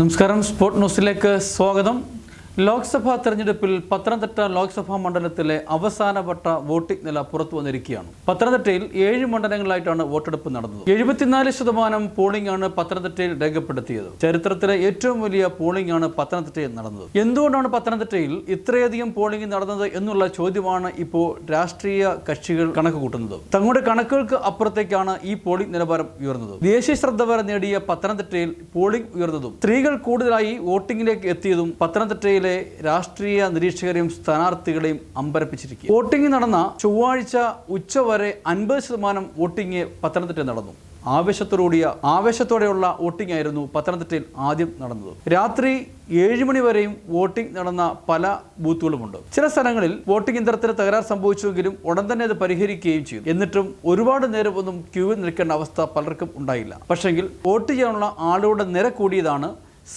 നമസ്കാരം. സ്പോർട്ട് ന്യൂസിലേക്ക് സ്വാഗതം. ലോക്സഭാ തെരഞ്ഞെടുപ്പിൽ പത്തനംതിട്ട ലോക്സഭാ മണ്ഡലത്തിലെ അവസാനവട്ട വോട്ടിംഗ് നില പുറത്തു വന്നിരിക്കുകയാണ്. പത്തനംതിട്ടയിൽ ഏഴ് മണ്ഡലങ്ങളിലായിട്ടാണ് വോട്ടെടുപ്പ് നടന്നത്. എഴുപത്തിനാല് ശതമാനം പോളിംഗ് ആണ് പത്തനംതിട്ടയിൽ രേഖപ്പെടുത്തിയത്. ചരിത്രത്തിലെ ഏറ്റവും വലിയ പോളിംഗ് ആണ് പത്തനംതിട്ടയിൽ നടന്നത്. എന്തുകൊണ്ടാണ് പത്തനംതിട്ടയിൽ ഇത്രയധികം പോളിംഗ് നടന്നത് എന്നുള്ള ചോദ്യമാണ് ഇപ്പോൾ രാഷ്ട്രീയ കക്ഷികൾ കണക്ക് കൂട്ടുന്നത് തങ്ങളുടെ കണക്കുകൾക്ക് അപ്പുറത്തേക്കാണ് ഈ പോളിംഗ് നിലവാരം ഉയർന്നത്. ദേശീയ ശ്രദ്ധ വരെ നേടിയ പത്തനംതിട്ടയിൽ പോളിംഗ് ഉയർന്നതും സ്ത്രീകൾ കൂടുതലായി വോട്ടിംഗിലേക്ക് എത്തിയതും പത്തനംതിട്ടയിലെ രാഷ്ട്രീയ നിരീക്ഷകരെയും സ്ഥാനാർത്ഥികളെയും അമ്പരപ്പിച്ചിരിക്കും വോട്ടിംഗ് നടന്ന ചൊവ്വാഴ്ച ഉച്ചവരെ അൻപത് ശതമാനം വോട്ടിംഗ് പത്തനംതിട്ട നടന്നു. ആവേശത്തോടുകൂടിയ ആവേശത്തോടെയുള്ള വോട്ടിംഗ് ആയിരുന്നു പത്തനംതിട്ടയിൽ ആദ്യം നടന്നത്. രാത്രി ഏഴ് മണി വരെയും വോട്ടിംഗ് നടന്ന പല ബൂത്തുകളുമുണ്ട്. ചില സ്ഥലങ്ങളിൽ വോട്ടിംഗ് യന്ത്രത്തിന് തകരാർ സംഭവിച്ചുവെങ്കിലും ഉടൻ തന്നെ അത് പരിഹരിക്കുകയും ചെയ്തു. എന്നിട്ടും ഒരുപാട് നേരം ഒന്നും ക്യൂവിൽ നിൽക്കേണ്ട അവസ്ഥ പലർക്കും ഉണ്ടായില്ല. പക്ഷെങ്കിൽ വോട്ട് ചെയ്യാനുള്ള ആളുകളുടെ നിര കൂടിയതാണ്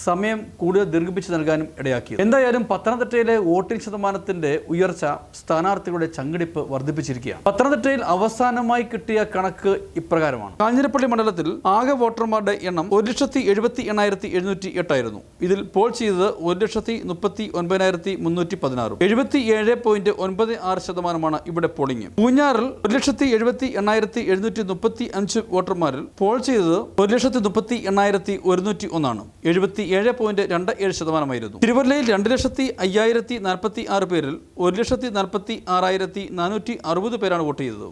സമയം കൂടുതൽ ദീർഘിപ്പിച്ച് നൽകാനും ഇടയാക്കി എന്തായാലും പത്തനംതിട്ടയിലെ വോട്ടിംഗ് ശതമാനത്തിന്റെ ഉയർച്ച സ്ഥാനാർത്ഥികളുടെ ചങ്കിടിപ്പ് വർദ്ധിപ്പിച്ചിരിക്കുകയാണ്. പത്തനംതിട്ടയിൽ അവസാനമായി കിട്ടിയ കണക്ക് ഇപ്രകാരമാണ്. കാഞ്ഞിരപ്പള്ളി മണ്ഡലത്തിൽ ആകെ വോട്ടർമാരുടെ എണ്ണം ഒരു ലക്ഷത്തി എഴുപത്തി എണ്ണായിരത്തി എഴുന്നൂറ്റി എട്ടായിരുന്നു. ഇതിൽ പോൾ ചെയ്തത് ഒരു ലക്ഷത്തി മുപ്പത്തി ഒൻപതിനായിരത്തി മുന്നൂറ്റി പതിനാറും. എഴുപത്തി ഏഴ് പോയിന്റ് ഒൻപത് ആറ് ശതമാനമാണ് ഇവിടെ പോളിംഗ്. പൂഞ്ഞാറിൽ ഒരു ലക്ഷത്തി എഴുപത്തി എണ്ണായിരത്തി എഴുന്നൂറ്റി മുപ്പത്തി അഞ്ച് വോട്ടർമാരിൽ പോൾ ചെയ്തത് ഒരു ലക്ഷത്തി മുപ്പത്തി എണ്ണായിരത്തി ഒരുന്നൂറ്റി ഒന്നാണ്. എഴുപത്തി ഏഴ് പോയിന്റ് രണ്ട് ഏഴ് ശതമാനമായിരുന്നു. തിരുവല്ലയിൽ രണ്ട് ലക്ഷത്തി അയ്യായിരത്തി നാൽപ്പത്തി ആറ് പേരിൽ ഒരു ലക്ഷത്തി നാൽപ്പത്തി ആറായിരത്തി നാനൂറ്റി അറുപത് പേരാണ് വോട്ട് ചെയ്തത്.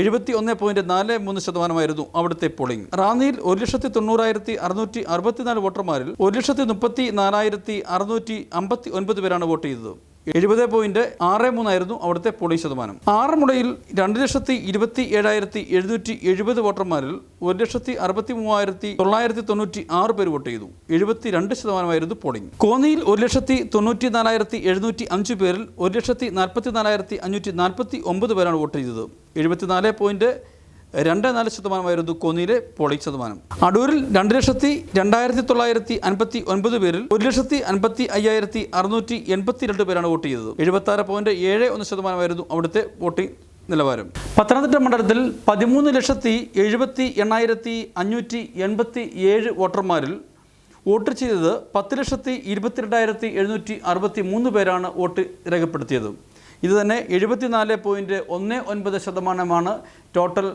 എഴുപത്തി ഒന്ന് പോയിന്റ് നാല് മൂന്ന് ശതമാനമായിരുന്നു അവിടുത്തെ പോളിംഗ്. റാന്നിയിൽ ഒരു ലക്ഷത്തി തൊണ്ണൂറായിരത്തി അറുന്നൂറ്റി അറുപത്തിനാല് വോട്ടർമാരിൽ ഒരു ലക്ഷത്തി മുപ്പത്തി നാലായിരത്തി അറുന്നൂറ്റി അമ്പത്തി ഒൻപത് പേരാണ് വോട്ട് ചെയ്തത്. എഴുപത് പോയിന്റ് ആറ് മൂന്നായിരുന്നു അവിടുത്തെ പോളിംഗ് ശതമാനം. ആറന്മുളയിൽ രണ്ട് ലക്ഷത്തി ഇരുപത്തി ഏഴായിരത്തി എഴുന്നൂറ്റി എഴുപത് വോട്ടർമാരിൽ ഒരു ലക്ഷത്തി അറുപത്തി മൂവായിരത്തി തൊള്ളായിരത്തി തൊണ്ണൂറ്റി ആറ് പേര് വോട്ട് ചെയ്തു. എഴുപത്തി രണ്ട് ശതമാനമായിരുന്നു പോളിംഗ്. കോന്നിയിൽ ഒരു ലക്ഷത്തി തൊണ്ണൂറ്റി നാലായിരത്തി എഴുന്നൂറ്റി അഞ്ച് പേരിൽ ഒരു ലക്ഷത്തി നാൽപ്പത്തി നാലായിരത്തി അഞ്ഞൂറ്റി നാൽപ്പത്തി ഒമ്പത് പേരാണ് വോട്ട് ചെയ്തത്. എഴുപത്തിനാല് പോയിന്റ് രണ്ട് നാല് ശതമാനമായിരുന്നു കോന്നിയിലെ പോളിംഗ് ശതമാനം. അടൂരിൽ രണ്ട് ലക്ഷത്തി രണ്ടായിരത്തി തൊള്ളായിരത്തി അൻപത്തി ഒൻപത് പേരിൽ ഒരു ലക്ഷത്തി അൻപത്തി അയ്യായിരത്തി അറുന്നൂറ്റി എൺപത്തി രണ്ട് പേരാണ് വോട്ട് ചെയ്തത്. എഴുപത്തി ആറ് പോയിന്റ് ഏഴ് ഒന്ന് ശതമാനമായിരുന്നു അവിടുത്തെ വോട്ടിംഗ് നിലവാരം. പത്തനംതിട്ട മണ്ഡലത്തിൽ പതിമൂന്ന് ലക്ഷത്തി എഴുപത്തി എണ്ണായിരത്തി അഞ്ഞൂറ്റി എൺപത്തി ഏഴ് വോട്ടർമാരിൽ വോട്ട് ചെയ്തത് പത്ത് ലക്ഷത്തി ഇരുപത്തിരണ്ടായിരത്തി എഴുന്നൂറ്റി അറുപത്തി മൂന്ന് പേരാണ് വോട്ട് രേഖപ്പെടുത്തിയത്. ഇത് തന്നെ എഴുപത്തിനാല് പോയിന്റ് ഒന്ന് ഒൻപത് ശതമാനമാണ് ടോട്ടൽ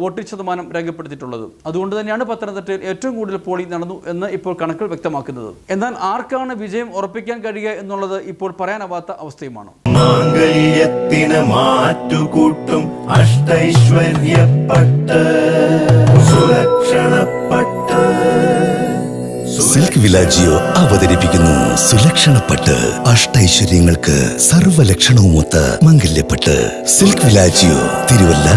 വോട്ടിംഗ് ശതമാനം രേഖപ്പെടുത്തിയിട്ടുള്ളത്. അതുകൊണ്ട് തന്നെയാണ് പത്തനംതിട്ടയിൽ ഏറ്റവും കൂടുതൽ പോളിംഗ് നടന്നു എന്ന് ഇപ്പോൾ കണക്കുകൾ വ്യക്തമാക്കുന്നത്. എന്നാൽ ആർക്കാണ് വിജയം ഉറപ്പിക്കാൻ കഴിയുക എന്നുള്ളത് ഇപ്പോൾ പറയാനാവാത്ത അവസ്ഥയുമാണ്. മാംഗല്യത്തിന് മാറ്റുകൂട്ടും അഷ്ടൈശ്വര്യപ്പട്ട് സുലക്ഷണപ്പട്ട്. സിൽക്ക് വിലാജിയോ അവതരിപ്പിക്കുന്നു സുലക്ഷണപ്പട്ട്. അഷ്ടൈശ്വര്യങ്ങൾക്ക് സർവലക്ഷണവുമൊത്ത് മംഗല്യപ്പെട്ട്. സിൽക്ക് വിലാജിയോ തിരുവല്ല